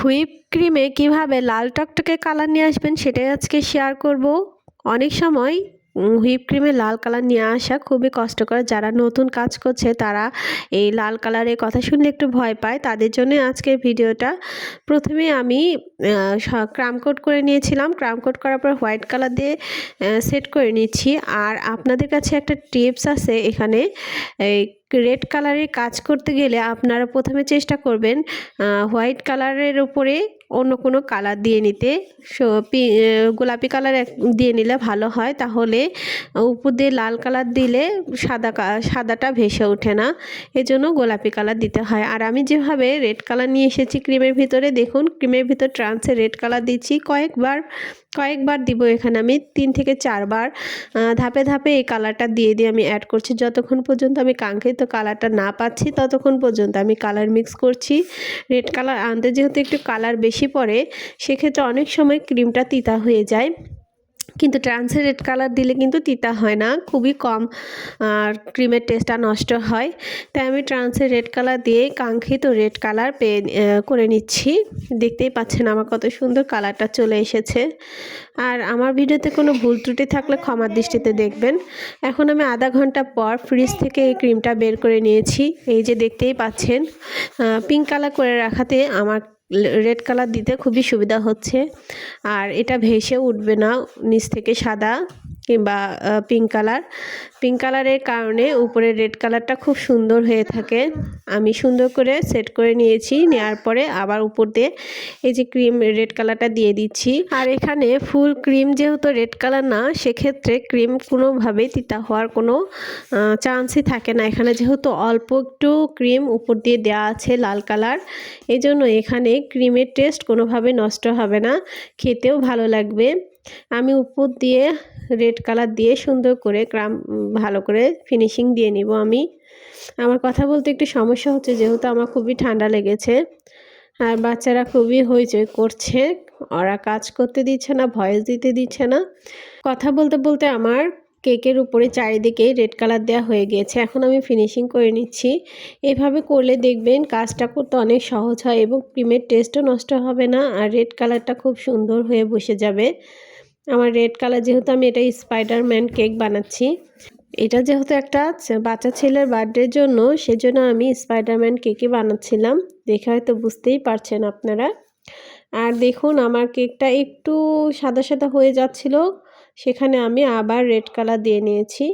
Whip ক্রিমে কীভাবে লাল টকটকে colour নিয়ে আসবেন সেটাই আজকে শেয়ার করব। অনেক সময় হুইপ ক্রিমে লাল কালার নিয়ে আসা খুবই কষ্টকর। যারা নতুন কাজ করছে, তারা এই লাল কালারের কথা শুনলে একটু ভয় পায়। তাদের জন্য আজকের ভিডিওটা প্রথমে আমি কোট করে নিয়েছিলাম। কোট করার পর হোয়াইট কালার দিয়ে সেট করে নিচ্ছি। আর আপনাদের কাছে একটা টিপস আছে এখানে, এই রেড কালারের কাজ করতে গেলে আপনারা প্রথমে চেষ্টা করবেন হোয়াইট কালারের উপরে অন্য কোনো কালার দিয়ে নিতে। গোলাপি কালার দিয়ে নিলে ভালো হয়। তাহলে উপর দিয়ে লাল কালার দিলে সাদা সাদাটা ভেসে ওঠে না। এজন্য গোলাপি কালার দিতে হয়। আর আমি যেভাবে রেড কালার নিয়ে এসেছি ক্রিমের ভিতরে, দেখুন ক্রিমের ভিতর ট্রান্সে রেড কালার দিচ্ছি। কয়েকবার কয়েকবার দিব এখানে আমি, তিন থেকে চারবার। ধাপে ধাপে এই কালারটা দিয়ে দিয়ে আমি অ্যাড করছি। যতক্ষণ পর্যন্ত আমি কাঙ্ক্ষিত কালারটা না পাচ্ছি ততক্ষণ পর্যন্ত। আমি কালার মিক্স করছি। রেড কালার আনতে যেহেতু একটু কালার বেশি পড়ে, সেক্ষেত্রে অনেক সময় ক্রিমটা তিতা হয়ে যায়। কিন্তু ট্রান্সে রেড কালার দিলে কিন্তু তিতা হয় না, খুবই কম, আর ক্রিমের টেস্টটা নষ্ট হয়। তাই আমি ট্রান্সে রেড কালার দিয়ে কাঙ্ক্ষিত রেড কালার পেয়ে করে নিচ্ছি। দেখতেই পাচ্ছেন আমার কত সুন্দর কালারটা চলে এসেছে। আর আমার ভিডিওতে কোনো ভুল ত্রুটি থাকলে ক্ষমার দৃষ্টিতে দেখবেন। এখন আমি আধা ঘণ্টা পর ফ্রিজ থেকে এই ক্রিমটা বের করে নিয়েছি। এই যে দেখতেই পাচ্ছেন পিঙ্ক কালার করে রাখাতে আমার রেড কালার দিতে খুবই সুবিধা হচ্ছে। আর এটা ভেসে উঠবে না নিচ থেকে সাদা। কিংবা পিঙ্ক কালার পিঙ্ক কালারের কারণে উপরে রেড কালারটা খুব সুন্দর হয়ে থাকে। আমি সুন্দর করে সেট করে নিয়েছি নেওয়ার পরে আবার উপর দিয়ে এই যে ক্রিম রেড কালারটা দিয়ে দিচ্ছি। আর এখানে ফুল ক্রিম যেহেতু রেড কালার না, সেক্ষেত্রে ক্রিম কোনোভাবেই তিতা হওয়ার কোনো চান্সই থাকে না। এখানে যেহেতু অল্প একটু ক্রিম উপর দিয়ে দেওয়া আছে লাল কালার এই জন্য এখানে ক্রিমের টেস্ট কোনোভাবে নষ্ট হবে না। খেতেও ভালো লাগবে। আমি উপর দিয়ে রেড কালার দিয়ে সুন্দর করে ক্রাম ভালো করে ফিনিশিং দিয়ে নিব আমি। আমার কথা বলতে একটু সমস্যা হচ্ছে, যেহেতু আমার খুবই ঠান্ডা লেগেছে, আর বাচ্চারা খুবই হইচই করছে, ওরা কাজ করতে দিচ্ছে না, ভয়েস দিতে দিচ্ছে না। কথা বলতে বলতে আমার কেকের উপরে চারিদিকে রেড কালার দেওয়া হয়ে গিয়েছে এখন আমি ফিনিশিং করে নিচ্ছি। এভাবে করলে দেখবেন কাজটা করতে অনেক সহজ হয় এবং ক্রিমের টেস্টও নষ্ট হবে না, আর রেড কালারটা খুব সুন্দর হয়ে বসে যাবে। আমার রেড কালার যেহেতু আমি এটা স্পাইডারম্যান কেক বানাচ্ছি। এটা যেহেতু একটা বাচ্চা ছেলের বার্থডের জন্য, সেজন্য আমি স্পাইডারম্যান কেকই বানাচ্ছিলাম। দেখে হয়তো বুঝতেই পারছেন আপনারা। আর দেখুন, আমার কেকটা একটু সাদা সাদা হয়ে যাচ্ছিল, সেখানে আমি আবার রেড কালার দিয়ে নিয়েছি।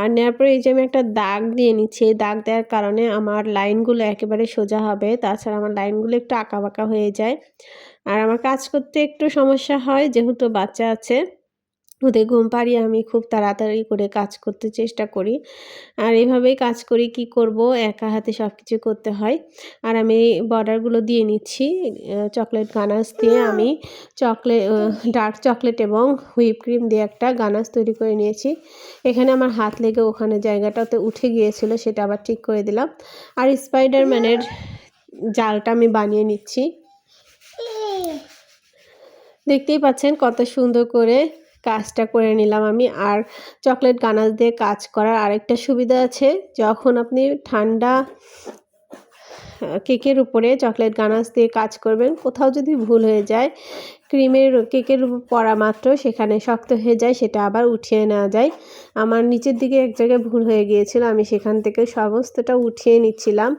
আর নেওয়ার পরে এই যে আমি একটা দাগ দিয়ে নিচ্ছি, এই দাগ দেওয়ার কারণে আমার লাইনগুলো একেবারে সোজা হবে, তাছাড়া আমার লাইনগুলো একটু আঁকা বাঁকা হয়ে যায়। আর আমার কাজ করতে একটু সমস্যা হয় যেহেতু বাচ্চা আছে ওদের ঘুম পাড়িয়ে আমি খুব তাড়াতাড়ি করে কাজ করতে চেষ্টা করি। আর এভাবেই কাজ করি কি করব? একা হাতে সব কিছু করতে হয়। আর আমি বর্ডারগুলো দিয়ে নিচ্ছি চকলেট গানাস দিয়ে আমি চকলেট ডার্ক চকলেট এবং হুইপ ক্রিম দিয়ে একটা গানাস তৈরি করে নিয়েছি। এখানে আমার হাত লেগে ওখানে জায়গাটাতে উঠে গিয়েছিল সেটা আবার ঠিক করে দিলাম। আর স্পাইডারম্যানের জালটা আমি বানিয়ে নিচ্ছি। দেখতেই পাচ্ছেন কত সুন্দর করে কাজটা করে নিলাম আমি। আর চকলেট গানাজ দিয়ে কাজ করার আরেকটা সুবিধা আছে, যখন আপনি ঠান্ডা কেকের উপরে চকলেট গানাস দিয়ে কাজ করবেন, কোথাও যদি ভুল হয়ে যায়, ক্রিমের কেকের পড়া মাত্র সেখানে শক্ত হয়ে যায়, সেটা আবার উঠিয়ে নেওয়া যায়। আমার নিচের দিকে এক জায়গায় ভুল হয়ে গিয়েছিল, আমি সেখান থেকে সমস্তটা উঠিয়ে নিচ্ছিলাম।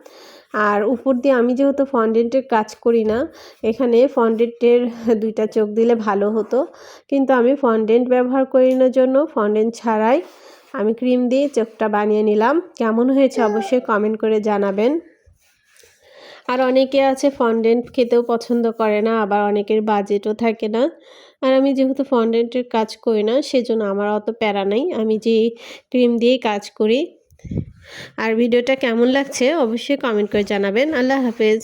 আর উপর দিয়ে আমি যেহেতু ফন্ডেন্টের কাজ করি না, এখানে ফন্ডেন্টের দুইটা চোখ দিলে ভালো হতো। কিন্তু আমি ফন্ডেন্ট ব্যবহার করি না জন্য ফন্ডেন্ট ছাড়াই আমি ক্রিম দিয়ে চোখটা বানিয়ে নিলাম। কেমন হয়েছে অবশ্যই কমেন্ট করে জানাবেন। আর অনেকে আছে ফন্ডেন্ট খেতেও পছন্দ করে না, আবার অনেকের বাজেটও থাকে না। আর আমি যেহেতু ফন্ডেন্টের কাজ করি না, সেজন্য আমার অত প্যারা নেই। আমি যে ক্রিম দিয়েই কাজ করি। আর ভিডিওটা কেমন লাগছে অবশ্যই কমেন্ট করে জানাবেন। আল্লাহ হাফেজ।